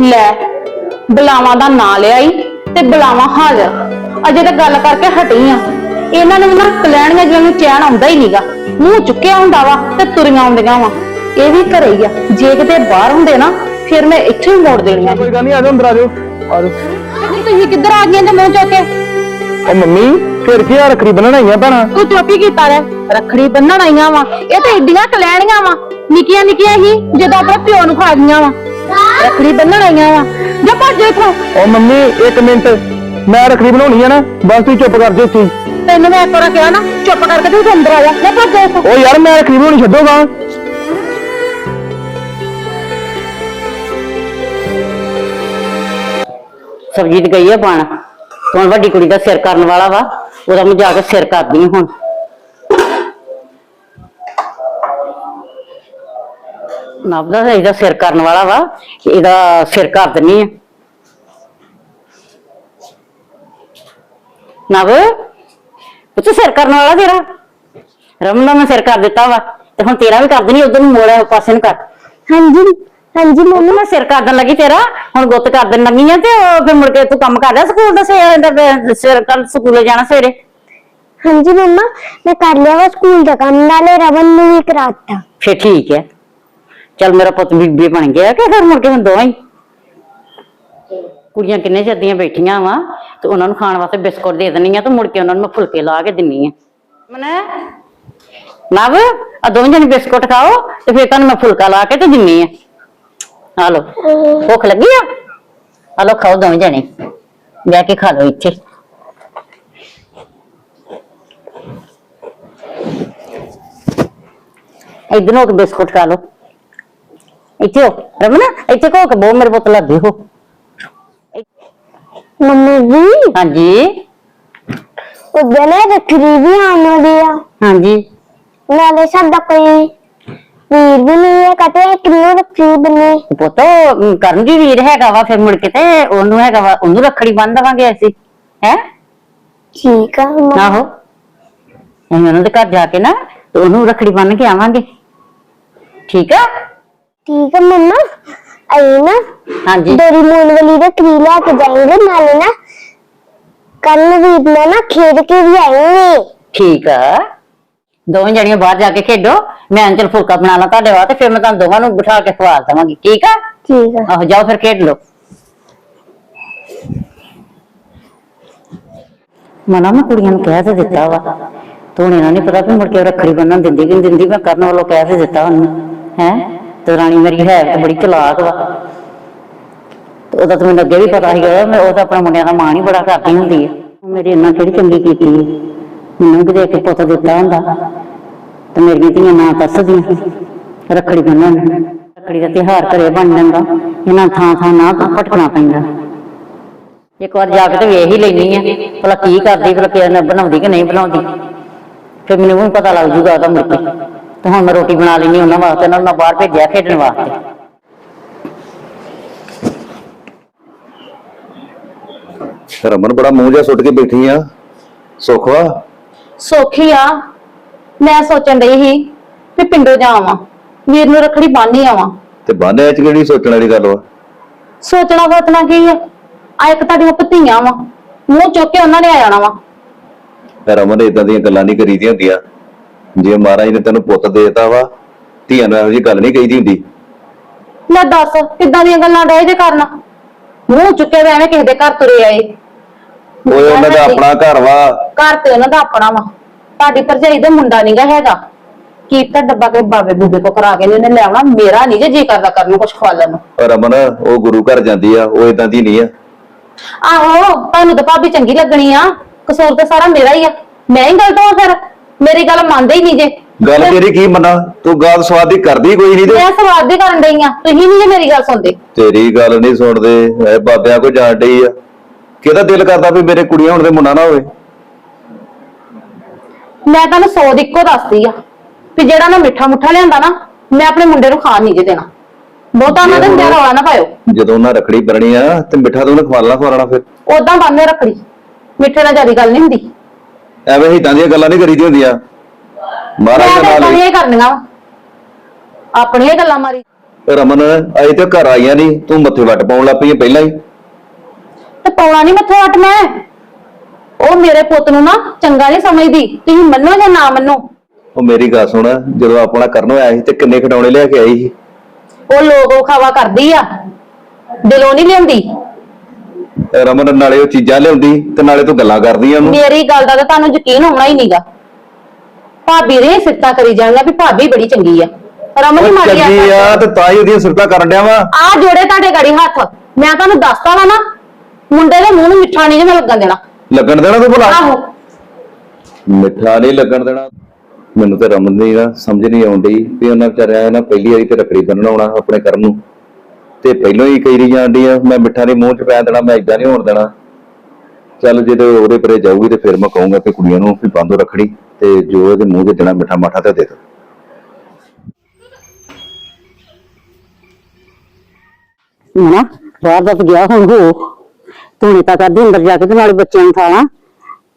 ਲੈ ਬਲਾਵਾਂ ਦਾ ਨਾਂ ਲਿਆਈ ਤੇ ਬਲਾਵਾਂ ਹਾਜ਼ਰ। ਅਜੇ ਤਾਂ ਗੱਲ ਕਰਕੇ ਹਟੀ ਆ। ਇਹਨਾਂ ਨੇ ਨਾ ਕਲੈਣੀਆਂ ਜਿਵੇਂ ਨੂੰ ਚੈਨ ਆਉਂਦਾ ਹੀ ਨਹੀਂਗਾ ਮੂੰਹ ਚੁੱਕਿਆ ਹੁੰਦਾ ਵਾ ਤੇ ਤੁਰੀਆਂ ਆਉਂਦੀਆਂ ਵਾ। ਇਹ ਵੀ ਘਰੇ ਹੀ ਆ। ਜੇ ਕਿਤੇ ਬਾਹਰ ਹੁੰਦੇ ਨਾ ਫਿਰ ਮੈਂ ਇੱਥੇ ਹੀ ਮੋੜ ਦੇਣੀਆਂ ਕੋਈ ਗੱਲ ਨਹੀਂ ਆ ਜਾਓ ਅੰਦਰ ਆ ਜਾਓ। ਆ ਜਾਓ। ਤੁਸੀਂ ਕਿੱਧਰ ਆ ਗਈਆਂ ਤੇ ਮੂੰਹ ਚੁੱਕ ਕੇ? ਉਹ ਮੰਮੀ ਫਿਰ ਕੀ ਆ ਰੱਖੜੀ ਬੰਨਣ ਆਈਆਂ ਭੈਣਾਂ? ਤੂੰ ਚੋਪੀ ਕੀਤਾ ਰਹਿ। ਰੱਖੜੀ ਬੰਨਣ ਆਈਆਂ ਵਾ। ਇਹ ਤਾਂ ਏਡੀਆਂ ਕਲੈਣੀਆਂ ਵਾ। ਨਿੱਕੀਆਂ ਨਿੱਕੀਆਂ ਹੀ ਜਦੋਂ ਆਪਣੇ ਪਿਓ ਨੂੰ ਖਾ ਗਈਆਂ ਵਾ। ਰੱਖੜੀ ਬੰਨਣ ਆਈਆਂ ਵਾ। ਜਾ ਭੱਜ ਇੱਥੋਂ। ਉਹ ਮੰਮੀ ਇੱਕ ਮਿੰਟ। ਮੈਂ ਰੱਖੜੀ ਬਣਾਉਣੀ ਆ ਨਾ ਬਸ ਤੂੰ ਚੁੱਪ ਕਰ ਜਾ ਇੱਥੇ। ਹੀ। ਤੈਨੂੰ ਮੈਂ ਇੱਕ ਵਾਰ ਕਿਹਾ ਨਾ ਚੁੱਪ ਕਰਕੇ ਤੂੰ ਅੰਦਰ ਆ ਜਾ। ਜਾ ਭੱਜ ਇੱਥੋਂ। ਉਹ ਯਾਰ ਮੈਂ ਰੱਖੜੀ ਬਣਾਉਣੀ ਛੱਡੋਗਾ। ਸਰਜੀਤ ਗਈ ਆ ਬਣ ਹੁਣ ਵੱਡੀ ਕੁੜੀ ਦਾ ਸਿਰ ਕਰਨ ਵਾਲਾ ਵਾ। ਉਹਦਾ ਮੈਂ ਜਾ ਕੇ ਸਿਰ ਕਰਦੀ ਹਾਂ ਹੁਣ। ਨਵ ਦਾ ਇਹਦਾ ਸਿਰ ਕਰਨ ਵਾਲਾ ਵਾ ਇਹਦਾ ਸਿਰ ਕਰ ਦਿੰਨੀ ਆ। ਨਵ ਪੁੱਤ ਸਿਰ ਕਰਨ ਵਾਲਾ ਤੇਰਾ। ਰਮਨ ਦਾ ਮੈਂ ਸਿਰ ਕਰ ਦਿੱਤਾ ਵਾ ਤੇ ਹੁਣ ਤੇਰਾ ਵੀ ਕਰ ਦੇਣੀ ਉਧਰ ਨੂੰ ਮੋੜ ਪਾਸੇ ਨੂੰ ਕਰ। ਹਾਂਜੀ ਹਾਂਜੀ ਮੰਮੀ। ਮੈਂ ਸਿਰ ਕਰ ਦੇਣ ਲੱਗੀ ਤੇਰਾ ਹੁਣ ਗੁੱਤ ਕਰ ਦੇਣ ਲੱਗੀ ਆ ਤੇ ਉਹ ਫਿਰ ਮੁੜ ਕੇ ਤੂੰ ਕੰਮ ਕਰ ਲਿਆ ਸਕੂਲ ਦਾ ਸਿਰ ਦਾ ਸਿਰ ਕੱਲ ਸਕੂਲੇ ਜਾਣਾ ਸਵੇਰੇ। ਹਾਂਜੀ ਮੰਮਾ ਮੈਂ ਕਰ ਲਿਆ ਵਾ ਸਕੂਲ ਦਾ ਕੰਮ ਨਾਲੇ ਰਵਨ ਨੂੰ ਵੀ ਕਰਾਤਾ। ਫਿਰ ਠੀਕ ਹੈ ਚੱਲ ਮੇਰਾ ਪੁੱਤ ਬੀਬੀ ਬਣ ਗਿਆ ਕਿ ਫਿਰ ਮੁੜ ਕੇ ਹੁਣ ਦੋਵਾਂ ਹੀ? ਕੁੜੀਆਂ ਕਿੰਨੇ ਜੱਦੀਆਂ ਬੈਠੀਆਂ ਵਾ ਤੇ ਉਹਨਾਂ ਨੂੰ ਖਾਣ ਵਾਸਤੇ ਬਿਸਕੁਟ ਦੇ ਦਿੰਨੀ ਆ ਤੇ ਮੁੜ ਕੇ ਉਹਨਾਂ ਨੂੰ ਮੈਂ ਫੁਲਕੇ ਲਾ ਕੇ ਦਿੰਨੀ ਆ। ਮਨੇ? ਨਵ ਆ ਦੋਵੇਂ ਜਣੇ ਬਿਸਕੁਟ ਖਾਓ ਤੇ ਫਿਰ ਤੁਹਾਨੂੰ ਮੈਂ ਫੁਲਕਾ ਲਾ ਕੇ ਤੇ ਦਿੰਨੀ ਆ। ਆ ਲੋ ਭੁੱਖ ਲੱਗੀ ਆ? ਆ ਲੋ ਖਾਓ ਦੋਵੇਂ ਜਣੇ। ਬਹਿ ਕੇ ਖਾ ਲਓ ਇੱਥੇ। ਇਧਰੋਂ ਹੋ ਕੇ ਬਿਸਕੁਟ ਖਾ ਲਓ। ਇੱਥੇ ਹੋ ਰਮਨ ਇੱਥੇ ਕੋ ਕੇ ਮੇਰੇ ਪੁੱਤ ਲੱਗੇ ਹੋ ਮੰਮੀ ਜੀ। ਹਾਂਜੀ। ਉਦੋਂ ਨਾ ਰੱਖੜੀ ਵੀ ਆਉਣ ਵਾਲੀ ਆ। ਹਾਂਜੀ। ਨਾਲੇ ਸਾਡਾ ਕੋਈ ਵੀਰ ਵੀ ਨਹੀਂ ਹੈ ਕਹਤੇ ਕਿੰਨੂੰ ਰੱਖੜੀ ਬਣੀ ਪੁੱਤ ਉਹ ਕਰਨ ਦੀ ਵੀਰ ਹੈਗਾ ਵਾ ਫਿਰ ਮੁੜ ਕੇ ਤੇ ਉਹਨੂੰ ਹੈਗਾ ਵਾ ਉਹਨੂੰ ਰੱਖੜੀ ਬੰਨ ਦੇਵਾਂਗੇ ਅਸੀਂ ਹੈ? ਠੀਕ ਆ ਮੰਮਾ। ਆਹੋ। ਅਸੀਂ ਉਹਨਾਂ ਦੇ ਘਰ ਜਾ ਕੇ ਨਾ ਤੇ ਉਹਨੂੰ ਰੱਖੜੀ ਬੰਨ ਕੇ ਆਵਾਂਗੇ। ਠੀਕ ਆ? ਠੀਕ ਹੈ ਮੰਮਾ? ਆਈ ਨਾ ਹਾਂਜੀ। ਡੋਰੀਮੋਨ ਵਾਲੀ ਰੱਖੀ ਲੈ ਕੇ ਜਾਏਂਗੇ ਨਾਲੇ ਨਾ। ਕੱਲ ਵੀ ਮੈਂ ਨਾ ਖੇਡ ਕੇ ਵੀ ਆਏਂਗੇ ਠੀਕ ਆ। ਦੋਵੇਂ ਜਣੀਆਂ ਬਾਹਰ ਜਾ ਕੇ ਖੇਡੋ। ਮੈਂ ਅੰਚਲ ਫੁਲਕਾ ਬਣਾ ਲਾਂ ਤੁਹਾਡੇ ਵਾਸਤੇ ਫਿਰ ਮੈਂ ਤੁਹਾਨੂੰ ਦੋਵਾਂ ਨੂੰ ਬਿਠਾ ਕੇ ਖਵਾ ਦਵਾਂਗੀ। ਠੀਕ ਆ? ਠੀਕ ਹੈ ਆਹੋ ਜਾਓ ਫਿਰ ਖੇਡ ਲਓ। ਮਨਾ ਮੈਂ ਕੁੜੀਆਂ ਨੂੰ ਕਹਿ ਤੇ ਦਿੱਤਾ ਵਾ। ਤੂੰ ਇਹਨਾਂ ਨਹੀਂ ਪਤਾ ਕਿ ਮੁੜ ਕੇ ਰੱਖੜੀ ਬੰਨਣ ਦਿੰਦੀ ਕਿ ਨਹੀਂ ਦਿੰਦੀ ਮੈਂ ਕਰਨ ਵੱਲੋਂ ਕਹਿ ਤੇ ਦਿੱਤਾ ਉਹਨੂੰ। ਹੈ? ਤੇ ਰਾਣੀ ਮੇਰੀ ਹੈ ਤੇ ਬੜੀ ਚਲਾਕ ਵਾ। ਤੇ ਉਹਦਾ ਤਾਂ ਮੈਨੂੰ ਅੱਗੇ ਵੀ ਪਤਾ ਸੀਗਾ, ਮੈਂ ਉਹ ਤਾਂ ਆਪਣਾ ਮੁੰਡਿਆਂ ਦਾ ਮਾਣ ਹੀ ਬੜਾ ਕਰਦੀ ਹੁੰਦੀ। ਹੈ ਮੇਰੀ ਇੰਨਾ ਕਿਹੜੀ ਚੰਗੀ ਕੀਤੀ ਮੈਨੂੰ ਕਿਤੇ ਇੱਕ ਪੁੱਤ ਦਿੱਤਾ ਹੁੰਦਾ। ਤੇ ਮੇਰੀਆਂ ਧੀਆਂ ਨਾ ਕੱਸਦੀਆਂ ਰੱਖੜੀ ਬੰਨਣ। ਰੱਖੜੀ ਦਾ ਤਿਉਹਾਰ ਘਰੇ ਬਣ ਜਾਂਦਾ। ਇਹਨਾਂ ਥਾਂ ਥਾਂ ਨਾ ਭਟਕਣਾ ਪੈਂਦਾ। ਇੱਕ ਵਾਰ ਜਾ ਕੇ ਤੇ ਵੇਖ ਹੀ ਲੈਣੀ ਆ, ਭਲਾ ਕੀ ਕਰਦੀ, ਭਲਾ ਕਿਹਨੇ ਬਣਾਉਂਦੀ ਕਿ ਨਹੀਂ ਬਣਾਉਂਦੀ। ਫਿਰ ਮੈਨੂੰ ਵੀ ਪਤਾ ਲੱਗ ਜੂਗਾ ਉਹਦਾ ਮੁੜ ਕੇ। ਤੇ ਹੁਣ ਮੈਂ ਰੋਟੀ ਬਣਾ ਲੈਣੀ ਉਹਨਾਂ ਵਾਸਤੇ ਉਹਨਾਂ ਨੂੰ ਮੈਂ ਬਾਹਰ ਭੇਜਿਆ ਖੇਡਣ ਵਾਸਤੇ। ਰਮਨ ਬੜਾ ਮੂੰਹ ਜਿਹਾ ਸੁੱਟ ਕੇ ਬੈਠੀ ਆ। ਸੁੱਖ ਵਾ? ਸੌਖੀ ਆ। ਮੈਂ ਸੋਚਣ ਡਈ ਸੀ ਵੀ ਪਿੰਡੋਂ ਜਾਵਾਂ। ਵੀਰ ਨੂੰ ਰੱਖੜੀ ਬੰਨ੍ਹ ਆਵਾਂ। ਤੇ ਬਾਨੇ ਚ ਕਿਹੜੀ ਸੋਚਣ ਵਾਲੀ ਗੱਲ ਵਾ? ਸੋਚਣਾ ਸੋਚਣਾ ਕੀ ਆ? ਆ ਇੱਕ ਤੁਹਾਡੀਆਂ ਭਤੀਆਂ ਵਾ। ਮੂੰਹ ਚੁੱਕ ਕੇ ਉਹਨਾਂ ਨੇ ਆ ਜਾਣਾ ਵਾ। ਰਮਨ ਇਦਾਂ ਦੀਆਂ ਗੱਲਾਂ ਨਹੀਂ ਕਰੀਦੀਆਂ ਹੁੰਦੀਆਂ। ਜੇ ਮਹਾਰਾਜ ਨੇ ਤੈਨੂੰ ਪੁੱਤ ਦੇਤਾ ਵਾ ਧੀਆਂ ਨੂੰ ਇਹੋ ਜਿਹੀ ਗੱਲ ਨਹੀਂ ਕਹੀਦੀ ਹੁੰਦੀ। ਲੈ ਦੱਸ ਕਿੱਦਾਂ ਦੀਆਂ ਗੱਲਾਂ ਡੇ ਜੇ ਕਰਨ? ਮੂੰਹ ਚੁੱਕੇ ਵੇ ਐਵੇਂ ਕਿਸੇ ਦੇ ਘਰ ਤੁਰੇ ਆਏ। ਓਏ ਉਹਨਾਂ ਦਾ ਆਪਣਾ ਘਰ ਵਾ। ਘਰ ਤੇ ਉਹਨਾਂ ਦਾ ਆਪਣਾ ਵਾ। ਤੁਹਾਡੀ ਭਰਜਾਈ ਦਾ ਮੁੰਡਾ ਨਹੀਂਗਾ ਹੈਗਾ। ਕੀ ਤਾਂ ਡੱਬਾ ਕੇ ਬਾਬੇ ਬੂਬੇ ਕੋ ਕਰਾ ਕੇ ਨੇ ਉਹਨੇ ਲਿਆਉਣਾ। ਮੇਰਾ ਨਹੀਂ ਜੇ ਜੀ ਕਰਦਾ ਕਰਨ ਨੂੰ ਕੁਝ ਖਵਾਲਣ ਨੂੰ। ਔਰ ਰਮਨ ਉਹ ਗੁਰੂ ਘਰ ਜਾਂਦੀ ਆ ਉਹ ਇਦਾਂ ਦੀ ਨਹੀਂ ਆ। ਆਹੋ ਤੁਹਾਨੂੰ ਤਾਂ ਭਾਬੀ ਚੰਗੀ ਲੱਗਣੀ ਆ। ਕਸੂਰ ਤੇ ਸਾਰਾ ਮੇਰਾ ਹੀ ਆ। ਮੈਂ ਹੀ ਗਲਤ ਹਾਂ ਫਿਰ? ਮੇਰੀ ਗੱਲ ਮੰਨਦੇ ਹੀ ਨਹੀਂ ਜੇ। ਗੱਲ ਤੇਰੀ ਕੀ ਮੰਨਾ? ਤੂੰ ਗੱਲ ਸਵਾਦੀ ਕਰਦੀ ਕੋਈ ਨਹੀਂ ਤੇ। ਮੈਂ ਸਵਾਦ ਦੀ ਕਰਨ ਡਈ ਆ। ਤੁਸੀਂ ਨਹੀਂ ਜੇ ਮੇਰੀ ਗੱਲ ਸੁਣਦੇ। ਤੇਰੀ ਗੱਲ ਨਹੀਂ ਸੁਣਦੇ। ਐ ਬਾਬਿਆਂ ਕੋ ਜਾਣ ਡਈ ਆ। ਕਿਹਦਾ ਦਿਲ ਕਰਦਾ ਵੀ ਮੇਰੇ ਕੁੜੀਆਂ ਹੁਣ ਦੇ ਮੁੰਡਾ ਨਾ ਹੋਵੇ? ਮੈਂ ਤੁਹਾਨੂੰ ਸੌ ਦੀ ਇੱਕੋ ਦੱਸਦੀ ਆ ਵੀ ਜਿਹੜਾ ਨਾ ਮਿੱਠਾ ਮੁੱਠਾ ਲਿਆਂਦਾ ਨਾ ਮੈਂ ਆਪਣੇ ਮੁੰਡੇ ਨੂੰ ਖਾਣ ਨਹੀਂ ਜੇ ਦੇਣਾ। ਬਹੁਤਾ ਉਹਨਾਂ ਦੇ ਹੁੰਦਿਆਂ ਰੌਲਾ ਨਾ ਪਾਇਓ। ਜਦੋਂ ਉਹਨਾਂ ਰੱਖੜੀ ਬਣਨੀ ਆ ਤੇ ਮਿੱਠਾ ਤਾਂ ਉਹਨੇ ਖਵਾਲਣਾ ਖਵਾਲਣਾ ਫਿਰ। ਉਦਾਂ ਬੰਨੇ ਰੱਖੜੀ। ਮਿੱਠੇ ਨਾਲ ਜ਼ਿਆਦਾ ਗੱਲ ਨਹੀਂ ਹੁੰਦੀ। ਐਵੇਂ ਹੀ ਦੀਆਂ ਗੱਲਾਂ ਨਹੀਂ ਕਰੀਦੀਆਂ ਹੁੰਦੀਆਂ। ਮਹਾਰਾਜ ਦੇ ਤਾਂ ਨਾਲ ਹੀ ਆਪਣੀਆਂ ਹੀ। ਕਰਨੀਆਂ ਵਾ। ਆਪਣੀਆਂ ਗੱਲਾਂ ਮਾਰੀ। ਰਮਨ ਅਜੇ ਤੇ ਘਰ ਆਈਆਂ ਨਹੀਂ। ਤੂੰ ਮੱਥੇ ਵੱਟ ਪਾਉਣ ਲੱਗ ਪਈ ਪਹਿਲਾਂ ਹੀ। ਤੇ ਪਾਉਣਾ ਨਹੀਂ ਮੱਥੇ ਵੱਟ ਮੈਂ। ਉਹ ਮੇਰੇ ਪੁੱਤ ਨੂੰ ਨਾ ਚੰਗਾ ਨਹੀਂ ਸਮਝਦੀ। ਤੁਸੀਂ ਮੰਨੋ ਜਾਂ ਨਾ ਮੰਨੋ? ਉਹ ਮੇਰੀ ਗੱਲ ਸੁਣ। ਜਦੋਂ ਆਪਣਾ ਕਰਨ ਹੋਇਆ ਸੀ ਤੇ ਕਿੰਨੇ ਖਿਡੌਣੇ ਲੈ ਕੇ ਆਈ ਸੀ। ਉਹ ਲੋਕ ਉਹ ਖਾਵਾ ਕਰਦੀ ਆ। ਦਿਲੋਂ ਨਹੀਂ ਲਿਆਉਂਦੀ। ਰਮਨ ਨਾਲੇ ਉਹ ਚੀਜ਼ਾਂ ਲਿਆਉਂਦੀ ਤੇ ਨਾਲੇ ਤੂੰ ਗੱਲਾਂ ਕਰਦੀ ਆ ਉਹਨੂੰ। ਮੇਰੀ ਗੱਲ ਦਾ ਤਾਂ ਤੁਹਾਨੂੰ ਯਕੀਨ ਹੋਣਾ ਹੀ ਨਹੀਂਗਾ। ਭਾਬੀ ਦੇ ਸਿੱਤਾ ਕਰੀ ਜਾਣਗਾ ਵੀ ਭਾਬੀ ਬੜੀ ਚੰਗੀ ਆ। ਰਮਨ ਹੀ ਉਹ ਮਾਰੀ ਚੰਗੀ ਆ ਤੇ ਤਾਂ ਹੀ ਉਹਦੀਆਂ ਸਿਫਤਾਂ ਕਰਨ ਡਿਆ ਵਾ। ਆ ਜੋੜੇ ਤੁਹਾਡੇ ਗਾੜੀ ਹੱਥ। ਮੈਂ ਤੁਹਾਨੂੰ ਦੱਸਤਾ ਵਾ ਨਾ ਮੁੰਡੇ ਦੇ ਮੂੰਹ ਨੂੰ ਮਿੱਠਾ ਨਹੀਂ ਜੇ ਮੈਂ ਲੱਗਣ ਦੇਣਾ। ਲੱਗਣ ਦੇਣਾ ਤੂੰ ਭਲਾ? ਆਹੋ। ਮਿੱਠਾ ਨਹੀਂ ਲੱਗਣ ਦੇਣਾ। ਮੈਨੂੰ ਤੇ ਰਮਨ ਦੀ ਨਾ ਸਮਝ ਨਹੀਂ ਆਉਂਦੀ ਵੀ ਉਹਨਾਂ ਵਿਚਾਰਿਆਂ ਨਾ ਪਹਿਲੀ ਵਾਰੀ ਤੇ ਰੱਖੜੀ ਬੰਨਣ ਆਉਣਾ ਆਪਣੇ ਕਰਨ ਨੂੰ। ਤੇ ਪਹਿਲਾਂ ਹੀ ਕਹੀ ਜਾਂਦੀ ਆ ਮੈਂ ਮਿੱਠਾ ਨਹੀਂ ਮੂੰਹ ਚ ਪੈ ਦੇਣਾ ਮੈਂ ਇਦਾਂ ਨਹੀਂ ਹੋਣ ਦੇਣਾ। ਚੱਲ ਜੇ ਤੇ ਉਹਦੇ ਪਰੇ ਜਾਊਗੀ ਤੇ ਫਿਰ ਮੈਂ ਕਹੂੰਗਾ ਕਿ ਕੁੜੀਆਂ ਨੂੰ ਵੀ ਬੰਦੋ ਰੱਖੜੀ ਤੇ ਜੋ ਇਹਦੇ ਮੂੰਹ 'ਚ ਦੇਣਾ ਮਿੱਠਾ ਮਾਠਾ ਤੇ ਦੇ ਦੋ। ਨਾ ਬਾਹਰ ਦਾ ਤਾਂ ਗਿਆ ਹੁਣ ਹੋ। ਤੂੰ ਤਾਂ ਕਰਦੀ ਅੰਦਰ ਜਾ ਕੇ ਤੇ ਨਾਲੇ ਬੱਚਿਆਂ ਨੂੰ ਖਾਣਾ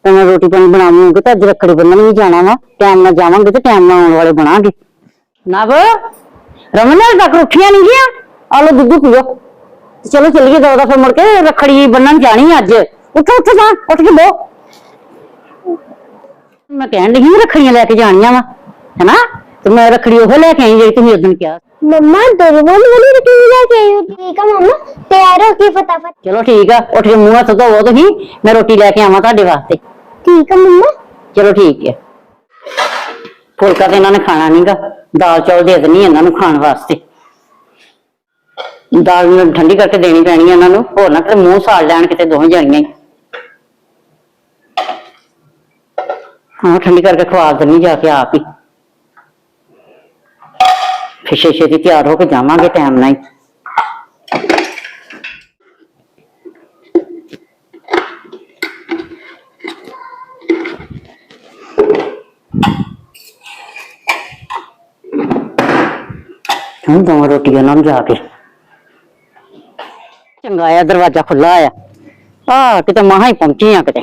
ਤੇ ਮੈਂ ਰੋਟੀ ਪਾਣੀ ਬਣਾਵਾਂਗੀ ਤੇ ਅੱਜ ਰੱਖੜੀ ਬੰਨਣ ਵੀ ਜਾਣਾ ਵਾ। ਟਾਈਮ ਨਾਲ ਜਾਵਾਂਗੇ ਤੇ ਟਾਈਮ ਨਾਲ ਆਉਣ ਵਾਲੇ ਬਣਾਂਗੇ। ਨਵ ਰਮਨ ਨਾਲ ਤੱਕ ਉੱਠੀਆਂ ਨਹੀਂ ਗਿਆ ਆ ਲੋ ਦੁੱਧ ਪੀਓ। ਤੇ ਚਲੋ ਚੱਲੀਏ ਦੋ ਦਫੇ ਮੁੜ ਕੇ ਰੱਖੜੀ ਬੰਨਣ ਜਾਣੀ ਅੱਜ। ਉੱਠੋ ਉੱਠੋ ਜਾ ਉੱਠ ਕੇ ਬੋ। ਮੈਂ ਕਹਿਣ ਲੱਗੀ ਸੀ ਰੱਖੜੀਆਂ ਲੈ ਕੇ ਜਾਣੀਆਂ ਵਾ ਹੈਨਾ? ਤੇ ਮੈਂ ਰੱਖੜੀ ਉਹ ਲੈ ਕੇ ਆਈ ਜਿਹੜੀ ਤੁਸੀਂ ਉਦੋਂ ਕਿਹਾ। ਮੰਮਾ ਡੋਰੇਮੋਨ ਵਾਲੀ ਰਕਮ ਲੈ ਕੇ ਆਇਓ ਠੀਕ ਆ ਮੰਮਾ ਤਿਆਰ ਹੋ ਕੇ ਫਟਾਫਟ। ਚਲੋ ਠੀਕ ਆ ਉੱਠ ਕੇ ਮੂੰਹ ਹੱਥ ਧੋਵੋ ਤੁਸੀਂ ਮੈਂ ਰੋਟੀ ਲੈ ਕੇ ਆਵਾਂ ਤੁਹਾਡੇ ਵਾਸਤੇ। ਠੀਕ ਆ ਮੰਮਾ। ਚਲੋ ਠੀਕ ਹੈ ਫੁਲਕਾ ਤੇ ਇਹਨਾਂ ਨੇ ਖਾਣਾ ਨਹੀਂਗਾ ਦਾਲ ਚੌਲ ਦੇ ਦੇਣੀ ਇਹਨਾਂ ਨੂੰ ਖਾਣ ਵਾਸਤੇ। ਦਾਲ ਨੂੰ ਠੰਡੀ ਕਰਕੇ ਦੇਣੀ ਪੈਣੀ ਹੈ ਇਹਨਾਂ ਨੂੰ, ਹੋਰ ਨਾ ਕਿਤੇ ਮੂੰਹ ਸਾੜ ਲੈਣ ਕਿਤੇ ਦੋਵੇਂ ਜਾਣੀਆਂ ਹੀ। ਹਾਂ, ਠੰਡੀ ਕਰਕੇ ਖਵਾ ਦੇਣੀ ਜਾ ਕੇ ਆਪ ਹੀ। ਫਿਰ ਛੇਤੀ ਤਿਆਰ ਹੋ ਕੇ ਜਾਵਾਂਗੇ, ਟਾਈਮ ਨਾਲ ਹੀ। ਹੁਣ ਦੋ ਰੋਟੀ ਉਹਨਾਂ ਨੂੰ ਜਾ ਕੇ। ਚੰਗਾ ਆ ਦਰਵਾਜ਼ਾ ਖੁੱਲਾ ਆ। ਆ ਕਿਤੇ ਮਹਾ ਹੀ ਪਹੁੰਚੀ ਆ ਕਿਤੇ।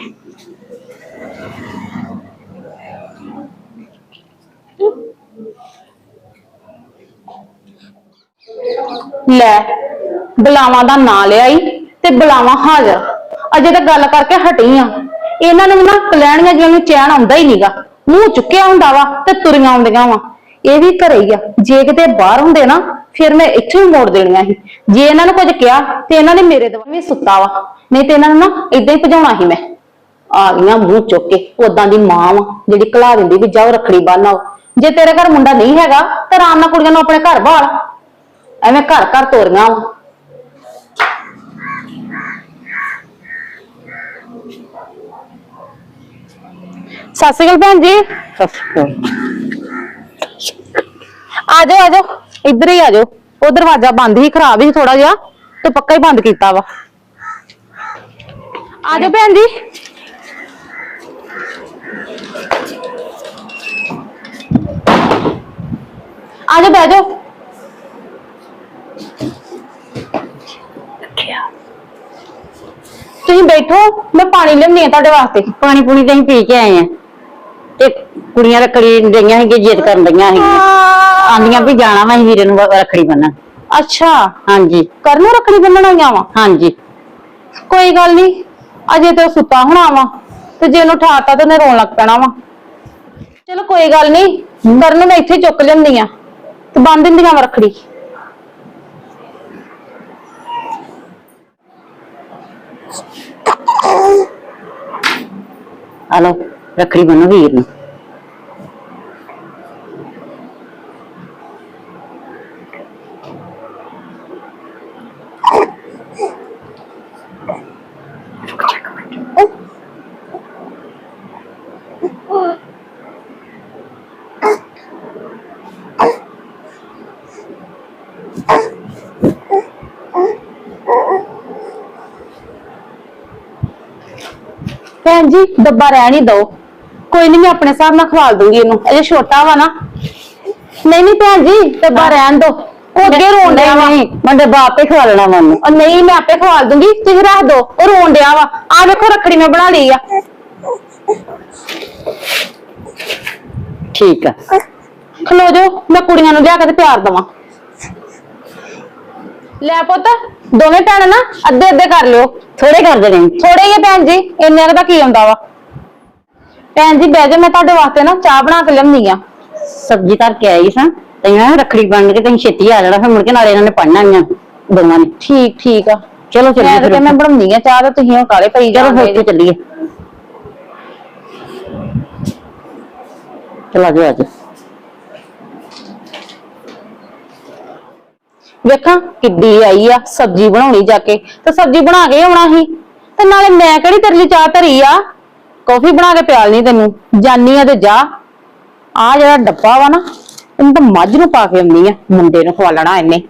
ਲੈ, ਬਲਾਵਾਂ ਦਾ ਨਾਂ ਲਿਆ ਈ ਤੇ ਬਲਾਵਾਂ ਹਾਜ਼ਰ। ਅਜੇ ਤਾਂ ਗੱਲ ਕਰਕੇ ਹਟੀ ਆ। ਇਹਨਾਂ ਨੂੰ ਨਾ ਕਲੈਣੀਆਂ ਜਿਵੇਂ ਚੈਨ ਆਉਂਦਾ ਹੀ ਨਹੀਂਗਾ ਮੂੰਹ ਚੁੱਕਿਆ ਹੁੰਦਾ ਵਾ ਤੇ ਤੁਰੀਆਂ ਆਉਂਦੀਆਂ ਵਾ। ਇਹ ਵੀ ਘਰੇ ਹੀ ਆ। ਜੇ ਕਿਤੇ ਬਾਹਰ ਹੁੰਦੇ ਨਾ ਫਿਰ ਮੈਂ ਇੱਥੇ ਹੀ ਮੋੜ ਦੇਣੀਆਂ ਸੀ। ਜੇ ਇਹਨਾਂ ਨੂੰ ਕੁਝ ਕਿਹਾ ਤੇ ਇਹਨਾਂ ਨੇ ਮੇਰੇ ਦਵਾ ਵੀ ਸੁੱਤਾ ਵਾ। ਨਹੀਂ ਤੇ ਇਹਨਾਂ ਨੂੰ ਨਾ ਇਦਾਂ ਹੀ ਭਜਾਉਣਾ ਸੀ ਮੈਂ। ਆ ਗਈਆਂ ਮੂੰਹ ਚੁੱਕ ਕੇ ਉਦਾਂ ਦੀ ਮਾਂ ਵਾ ਜਿਹੜੀ ਕਲਾ ਦਿੰਦੀ ਵੀ ਜਾਓ ਰੱਖੜੀ ਬੰਨ ਆਓ। ਜੇ ਤੇਰੇ ਘਰ ਮੁੰਡਾ ਨਹੀਂ ਹੈਗਾ ਤਾਂ ਆਰਾਮ ਨਾਲ ਕੁੜੀਆਂ ਨੂੰ ਆਪਣੇ ਘਰ ਬਾਲ ਐਵੇਂ ਘਰ ਘਰ ਤੋਰੀਆਂ ਵਾ। ਸਤਿ ਸ਼੍ਰੀ ਅਕਾਲ ਭੈਣ ਜੀ। ਆ ਜਾਓ ਆ ਜਾਓ ਇੱਧਰ ਹੀ ਆ ਜਾਓ ਉਹ ਦਰਵਾਜ਼ਾ ਬੰਦ ਹੀ ਖਰਾਬ ਹੀ ਥੋੜਾ ਜਿਹਾ ਤੇ ਪੱਕਾ ਹੀ ਬੰਦ ਕੀਤਾ ਵਾ ਆ ਜਾਓ ਭੈਣ ਜੀ ਆ ਜਾਓ ਬਹਿ ਜਾਓ ਤੁਸੀਂ ਬੈਠੋ ਮੈਂ ਪਾਣੀ ਲਿਆਉਣੀ ਆ ਤੁਹਾਡੇ ਵਾਸਤੇ ਪਾਣੀ ਪੂਣੀ ਤੇ ਅਸੀਂ ਪੀ ਕੇ ਆਏ ਆ ਤੇ ਕੁੜੀਆਂ ਰੱਖੜੀ ਡਈਆਂ ਸੀਗੀਆਂ ਜਿੱਦ ਕਰਨ ਡਈਆਂ ਸੀਗੀਆਂ। ਆਂਦੀਆਂ ਵੀ ਜਾਣਾ ਵਾ ਵੀਰੇ ਨੂੰ ਰੱਖੜੀ ਬੰਨਣ। ਅੱਛਾ। ਹਾਂਜੀ। ਕਰਨ ਨੂੰ ਰੱਖੜੀ ਬੰਨਣ ਆਈਆਂ ਵਾ? ਹਾਂਜੀ। ਕੋਈ ਗੱਲ ਨਹੀਂ ਅਜੇ ਤੇ ਉਹ ਸੁੱਤਾ ਹੋਣਾ ਵਾ ਤੇ ਜੇ ਉਹਨੂੰ ਠਾਤਾ ਤੇ ਉਹਨੇ ਰੋਣ ਲੱਗ ਪੈਣਾ ਵਾ। ਚਲੋ ਕੋਈ ਗੱਲ ਨਹੀਂ ਕਰਨ ਨੂੰ ਮੈਂ ਇੱਥੇ ਚੁੱਕ ਲੈਂਦੀ ਆ ਤੇ ਬੰਨ ਦਿੰਦੀਆਂ ਵਾ ਰੱਖੜੀ। ਆ ਲਓ ਰੱਖੜੀ ਬੰਨੋ ਵੀਰ ਨੂੰ। ਭੈਣ ਜੀ ਡੱਬਾ ਰਹਿਣ ਹੀ ਦੋ ਕੋਈ ਨਹੀਂ ਮੈਂ ਆਪਣੇ ਹਿਸਾਬ ਨਾਲ ਖਵਾਲ ਦੂੰਗੀ ਇਹਨੂੰ। ਅਜੇ ਛੋਟਾ ਵਾ ਨਾ। ਨਹੀਂ ਨਹੀਂ ਭੈਣ ਜੀ ਡੱਬਾ ਰਹਿਣ ਦੋ ਉਹ ਅੱਗੇ ਰੋਣ ਡਿਆ ਵਾ। ਨਹੀਂ ਮੈਂ ਡੱਬਾ ਆਪੇ ਖਵਾ ਲੈਣਾ ਮੈਨੂੰ ਉਹ ਨਹੀਂ ਮੈਂ ਆਪੇ ਖਵਾਲ ਦੂੰਗੀ। ਤੁਸੀਂ ਰੱਖ ਦੋ ਉਹ ਰੋਣ ਡਿਆ ਵਾ। ਆ ਵੇਖੋ ਰੱਖੜੀ ਮੈਂ ਬਣਾ ਲਈ ਆ। ਠੀਕ ਆ। ਖਲੋ ਜਾਓ। ਮੈਂ ਕੁੜੀਆਂ ਨੂੰ ਲਿਆ ਕੇ ਤੇ ਪਿਆਰ ਦਵਾਂ। ਲੈ ਪੁੱਤ ਦੋਵੇਂ ਭੈਣ ਨਾ ਅੱਧੇ ਅੱਧੇ ਕਰ ਲਿਓ। ਥੋੜੇ ਕਰ ਦੇਣੇ। ਥੋੜੇ ਹੀ ਆ ਭੈਣ ਜੀ ਇੰਨੇ ਦਾ ਕੀ ਆਉਂਦਾ ਵਾ? ਭੈਣ ਜੀ ਬਹਿ ਜਾ ਮੈਂ ਤੁਹਾਡੇ ਵਾਸਤੇ ਨਾ ਚਾਹ ਬਣਾ ਕੇ ਲਿਆਉਂਦੀ ਆ। ਸਬਜ਼ੀ ਧਰ ਕੇ ਆਈ ਸਾਂ ਤੇ ਮੈਂ ਰੱਖੜੀ ਬਣ ਕੇ ਤੈਨੂੰ ਛੇਤੀ ਆ ਜਾਣਾ ਫਿਰ ਮੁੜ ਕੇ ਨਾਲੇ ਇਹਨਾਂ ਨੇ ਪੜਨਾ ਆਈਆਂ ਦੋਵਾਂ ਨੇ। ਠੀਕ ਠੀਕ ਆ। ਚਲੋ ਚੱਲੀਏ ਫਿਰ ਮੈਂ ਬਣਾਉਣੀ ਆ ਚਾਹ ਤੇ ਤੁਸੀਂ ਉਹ ਕਾਲੇ ਪਈ ਚਲੋ ਫਿਰ ਤੇ ਚੱਲੀਏ। ਚਲੋ ਆਜੋ ਆਜੋ ਵੇਖਾਂ ਕਿੱਡੀ ਆਈ ਆ ਸਬਜ਼ੀ ਬਣਾਉਣੀ ਜਾ ਕੇ, ਤੇ ਸਬਜ਼ੀ ਬਣਾ ਕੇ ਆਉਣਾ ਸੀ। ਤੇ ਨਾਲੇ ਮੈਂ ਕਿਹੜੀ ਤੇਰੇ ਲਈ ਚਾਹ ਧਰੀ ਆ? ਕੌਫੀ ਬਣਾ ਕੇ ਪਿਆਲਣੀ ਤੈਨੂੰ, ਜਾਨੀ ਆ ਤੇ ਜਾ। ਆ ਜਿਹੜਾ ਡੱਬਾ ਵਾ ਨਾ, ਇਹਨੂੰ ਤਾਂ ਮੱਝ ਨੂੰ ਪਾ ਕੇ ਆਉਂਦੀ ਆ, ਮੁੰਡੇ ਨੂੰ ਖਵਾ ਖਵਾਲਣਾ ਇਹਨੇ।